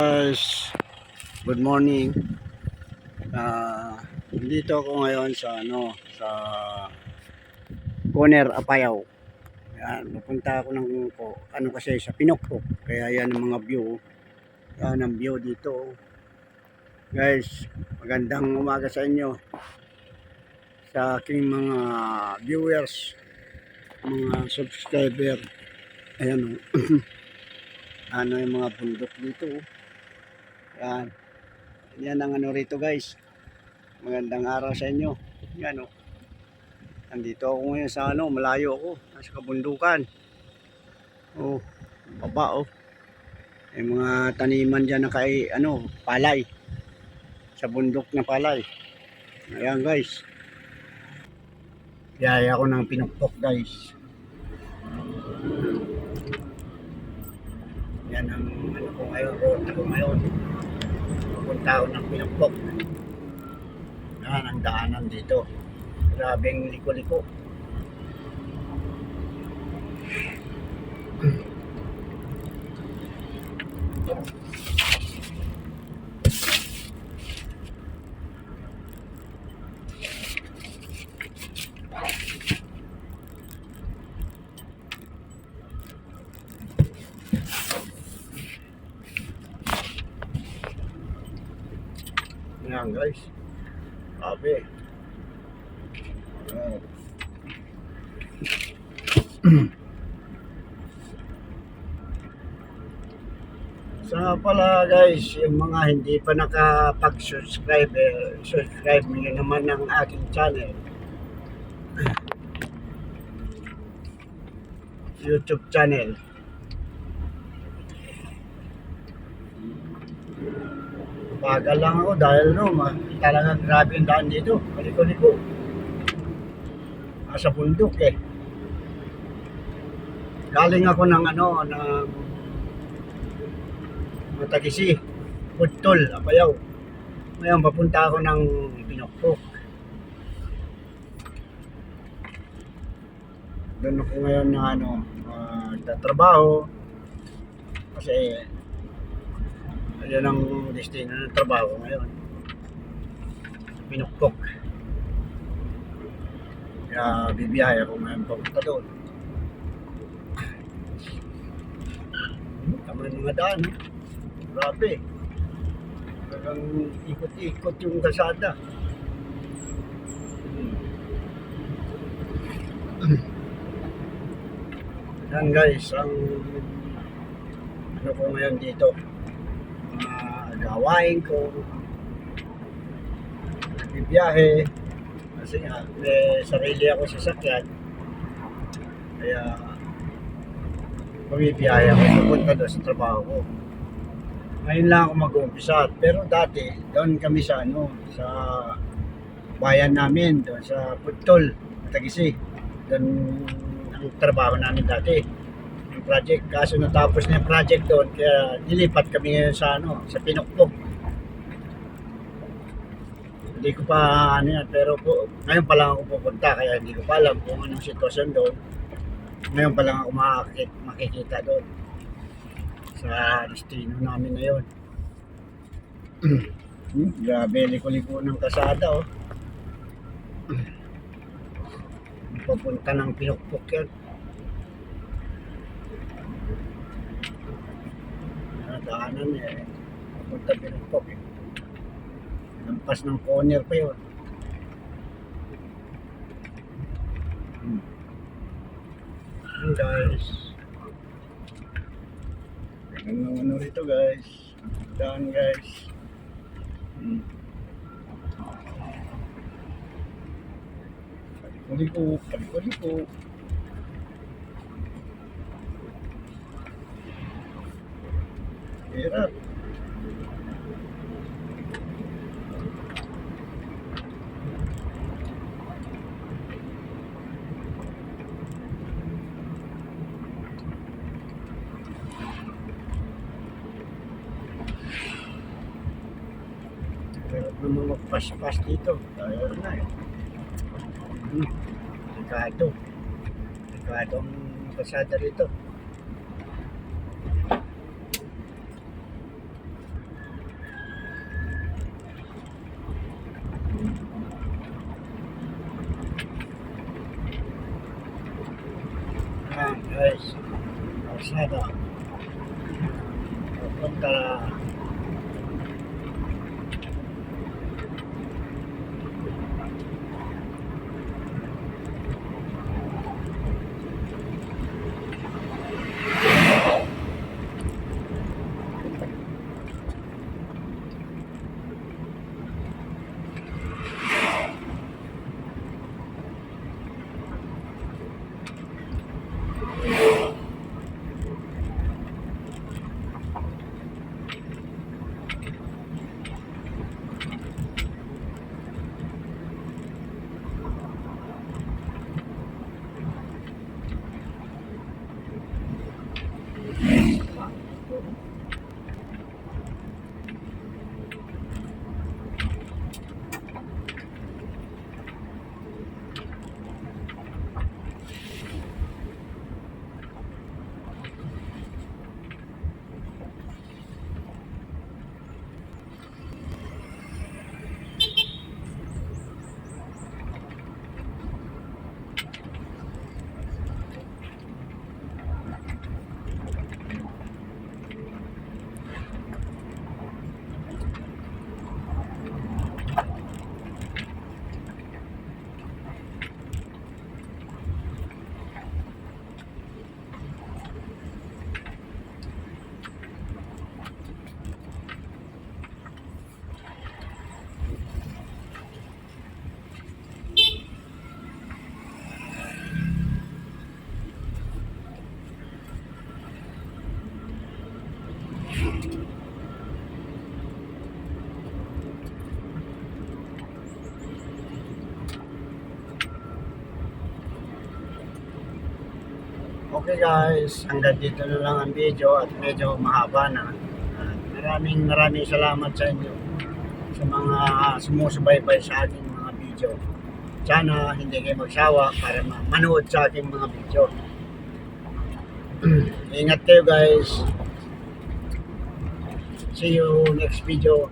Guys, good morning. Ah, dito ako ngayon sa ano, sa Corner Apayaw. Yan, pupunta ako ng ko, ano kasi sa Pinokpok. Kaya yan ang mga view. Yan ang view dito. Guys, magandang umaga sa inyo. Sa aking mga viewers, mga subscriber. Ayan oh. ano yung mga bundok dito. oh. Yan. Yan ang ano rito guys. Magandang araw sa inyo. Yan o. Nandito ako ngayon sa ano, malayo ako. Nasa kabundukan. Oh, baba oh. May mga taniman dyan na kay, ano, palay. Sa bundok na palay. Ayan guys. Yaya ako ng pinukpok guys. Yan ang ano ko ngayon, road ko ngayon. Ako ng Pinagpok. Yan ang daanan dito. Grabing liko-liko. Yan guys. Sabi. Yan. So nga pala guys, yung mga hindi pa nakapag-subscribe, eh, subscribe nyo naman ng aking channel. YouTube channel. Bagal lang ako dahil no, talagang grabe yung daan dito. Kaliko-liko. Nasa bundok eh. Galing ako ng ano, ng Matagisi, Putol, Apayaw. Ngayon, papunta ako ng Pinokpok. Doon ako ngayon na ano, uh, tatrabaho. Kasi, Ayan ang destino ng trabaho ko ngayon. Pinukpok. Kaya bibiyahe ako ngayon papunta doon. Tama yung mga daan. eh. Grabe. Talagang ikot-ikot yung kasada. Yan guys, ang ano ko ngayon dito mga gawain ko bibiyahe. Kasi nga may sarili ako sa sakyan kaya bumibiyahe ako pupunta doon sa trabaho ko. Ngayon lang ako mag-uumpisa. Pero dati doon kami sa ano sa bayan namin doon sa Putol Tagisi doon ang trabaho namin dati project. Kaso natapos na yung project doon, kaya nilipat kami ngayon sa ano, sa Pinukpok. Hindi ko pa ano yan, pero po, ngayon pa lang ako pupunta, kaya hindi ko pa alam kung anong sitwasyon doon. Ngayon pa lang ako makikita, makikita doon sa destino namin na yun. hmm, grabe, liko-liko ng kasada oh. Papunta ng Pinukpok yan. Daanan eh. Papunta Pinagpok eh. Lampas ng corner pa yun. Hmm. Yun, guys. Ganun ang ano rito guys. Daan guys. Hmm. Paliko-liko, paliko-liko. Hirap. Hirap naman magpas-pas dito. Kaya na eh. Hmm. Delikado. Delikado ang kasada rito. Kalsada. Papunta Okay guys, hanggang dito na lang ang video at medyo mahaba na. Maraming maraming salamat sa inyo sa mga sumusubaybay sa aking mga video. Sana hindi kayo magsawa para ma- manood sa aking mga video. Ingat kayo guys. See you next video.